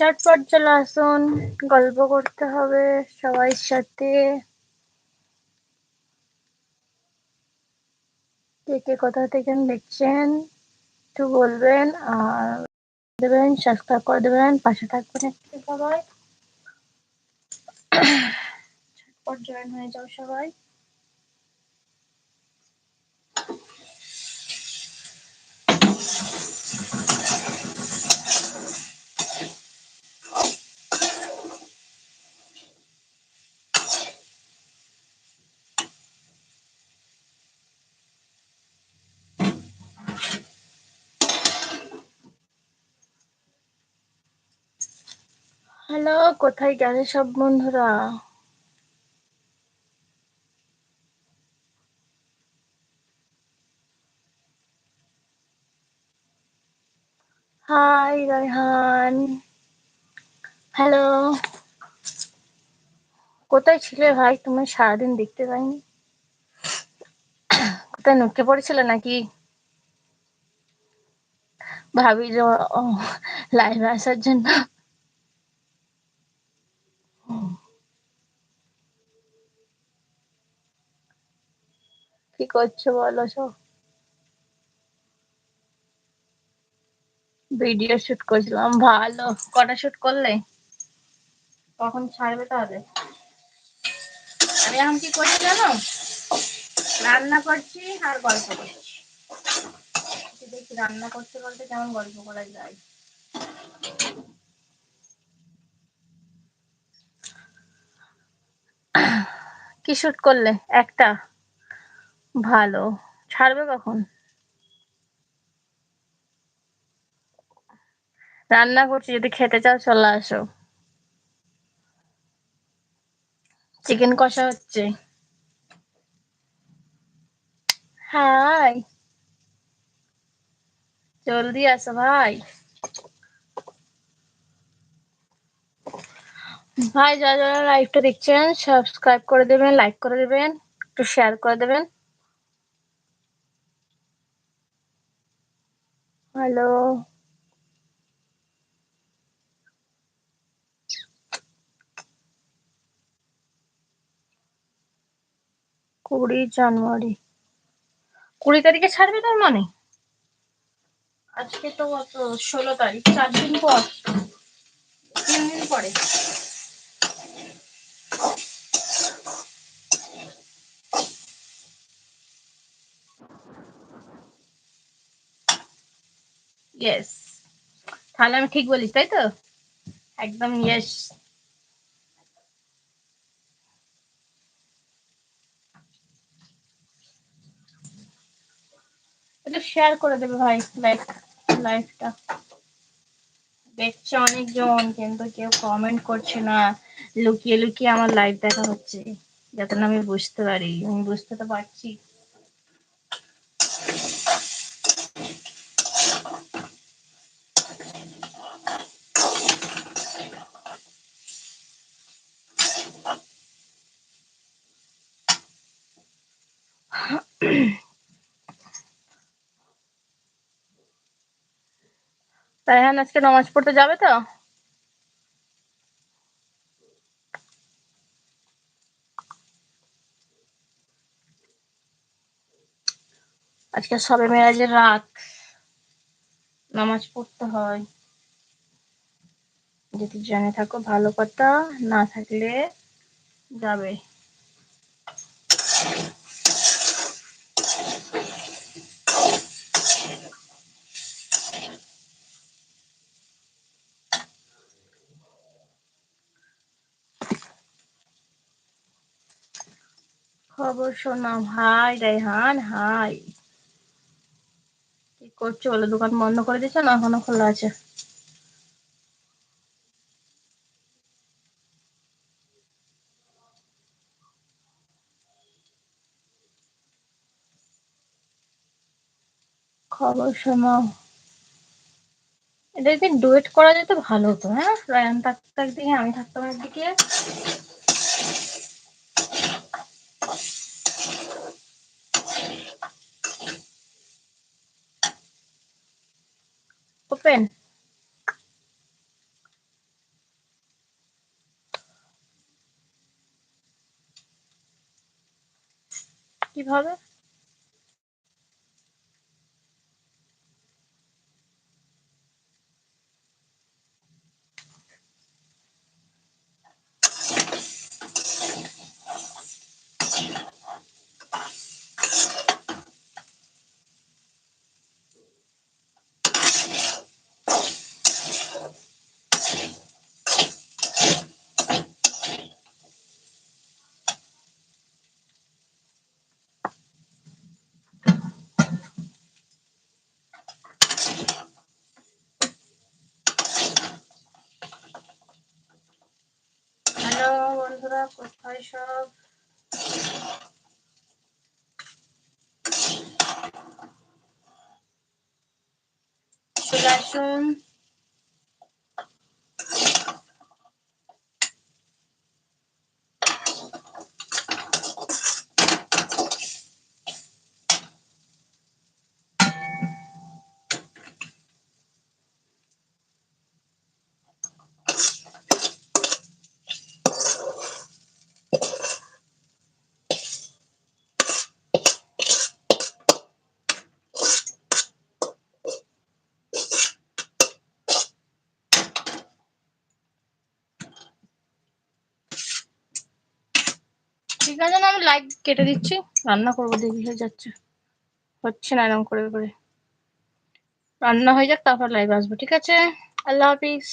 চটপট চলে আসুন, গল্প করতে হবে সবাই সাথে। কে কে কোথা থেকে দেখছেন, একটু বলবেন আর দেবেন, সাবস্ক্রাইব করে দেবেন, পাশে থাকবেন একটু সবাই। চটপট জয়েন হয়ে যাও সবাই। হ্যালো, কোথায় গেলে সব বন্ধুরা? হাই রায়হান হ্যালো কোথায় ছিলে ভাই? তুমি সারাদিন দেখতে পাইনি। কোথায় নুকে পড়েছিলে নাকি? ভাবি যে লাইভে আসার জন্য। কি করছ বলো সব ভিডিও শুট করছিলাম ভালো। কটা শুট করলে? কখন ছাড়বে তাহলে? আমি এখন কি করছি জানো? রান্না করছি আর গল্প করছি। দেখি রান্না করতে করতে কেমন গল্প করা যায়। কি শুট করলে? একটা? ভালো। ছাড়বে কখন? রান্না করছি, যদি খেতে চাও, চলে আসো। চিকেন কষা হচ্ছে। হাই। জলদি আসো ভাই। ভাই, যারা যারা লাইভটা দেখছেন সাবস্ক্রাইব করে দেবেন লাইক করে দেবেন, একটু শেয়ার করে দেবেন। হ্যালো কুড়ি জানুয়ারি। কুড়ি তারিখে ছাড়বে তার মানে? আজকে তো কত ষোলো তারিখ চার দিন পর। তিন দিন পরে। ইয়েস তাহলে আমি ঠিক বলিস, তাই তো? একদম ইয়েস একটু শেয়ার করে দেবে ভাই লাইক লাইভটা দেখছে অনেকজন, কিন্তু কেউ কমেন্ট করছে না। লুকিয়ে লুকিয়ে আমার লাইভ দেখা হচ্ছে, যাতে না আমি বুঝতে পারি। আমি বুঝতে তো পারছি। রায়হান আজকে নামাজ পড়তে যাবে তো? আজকে সবে মেরাজের রাত। নামাজ পড়তে হয়। যদি জেনে থাকো ভালো কথা, না থাকলে যাবে। খবর শোনাও হাই রেহান, হাই। কি করছ? বলো দোকান বন্ধ করে দিয়েছ না এখনও খোলা আছে? খবর শোনাও যদি ডুয়েট করা যেত ভালো হতো হ্যাঁ? রায়ান থাকতো একদিকে আমি থাকতাম একদিকে Open. কীভাবে কোথায় সব চলে আসুন ঠিক আছে না, আমি লাইক কেটে দিচ্ছি। রান্না করব দেখি হয়ে যাচ্ছে। হচ্ছে না এরকম করে করে। রান্না হয়ে যাক, তারপর লাইভ আসব, ঠিক আছে? আল্লাহ হাফিজ।